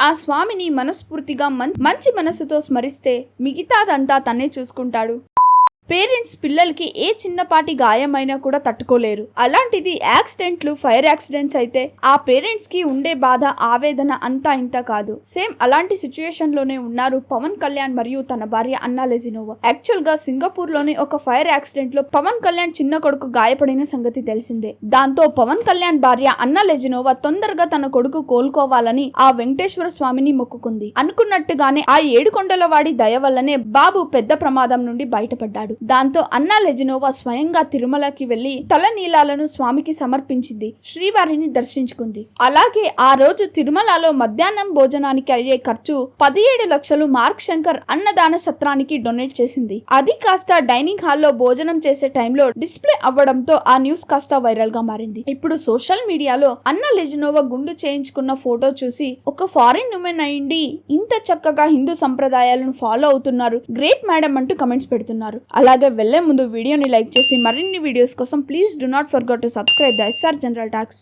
ఆ స్వామిని మనస్ఫూర్తిగా మం- మంచి మనసుతో స్మరిస్తే మిగతాదంతా తనే చూసుకుంటాడు. పేరెంట్స్ పిల్లలకి ఏ చిన్నపాటి గాయమైనా కూడా తట్టుకోలేరు. అలాంటిది యాక్సిడెంట్లు ఫైర్ యాక్సిడెంట్స్ అయితే ఆ పేరెంట్స్కి ఉండే బాధ ఆవేదన అంతా ఇంత కాదు. సేమ్ అలాంటి సిచ్యుయేషన్లోనే ఉన్నారు పవన్ కళ్యాణ్ మరియు తన భార్య అన్నా లెజినోవా. యాక్చువల్గా సింగపూర్లోని ఒక ఫైర్ యాక్సిడెంట్లో పవన్ కళ్యాణ్ చిన్న కొడుకు గాయపడిన సంగతి తెలిసిందే. దాంతో పవన్ కళ్యాణ్ భార్య అన్నా లెజినోవా తొందరగా తన కొడుకు కోలుకోవాలని ఆ వెంకటేశ్వర స్వామిని మొక్కుకుంది. అనుకున్నట్టుగానే ఆ ఏడుకొండల వాడి దయ వల్లనే బాబు పెద్ద ప్రమాదం నుండి బయటపడ్డాడు. దాంతో అన్నా లెజినోవా స్వయంగా తిరుమలకి వెళ్ళి తల నీలాలను స్వామికి సమర్పించింది. శ్రీవారిని దర్శించుకుంది. అలాగే ఆ రోజు తిరుమలలో మధ్యాహ్నం భోజనానికి అయ్యే ఖర్చు పదిహేడు లక్షలు మార్క్ శంకర్ అన్నదాన సత్రానికి డొనేట్ చేసింది. అది కాస్త డైనింగ్ హాల్లో భోజనం చేసే టైంలో డిస్ప్లే అవ్వడంతో ఆ న్యూస్ కాస్త వైరల్గా మారింది. ఇప్పుడు సోషల్ మీడియాలో అన్న లెజినోవా గుండు చేయించుకున్న ఫోటో చూసి ఒక ఫారిన్ ఉమెన్ అయింది ఇంత చక్కగా హిందూ సంప్రదాయాలను ఫాలో అవుతున్నారు. గ్రేట్ మేడం అంటూ కమెంట్స్ పెడుతున్నారు. అలాగే వెళ్ళే ముందు వీడియోని లైక్ చేసి మరిన్ని వీడియోస్ కోసం please do not forget to subscribe the S R general talks.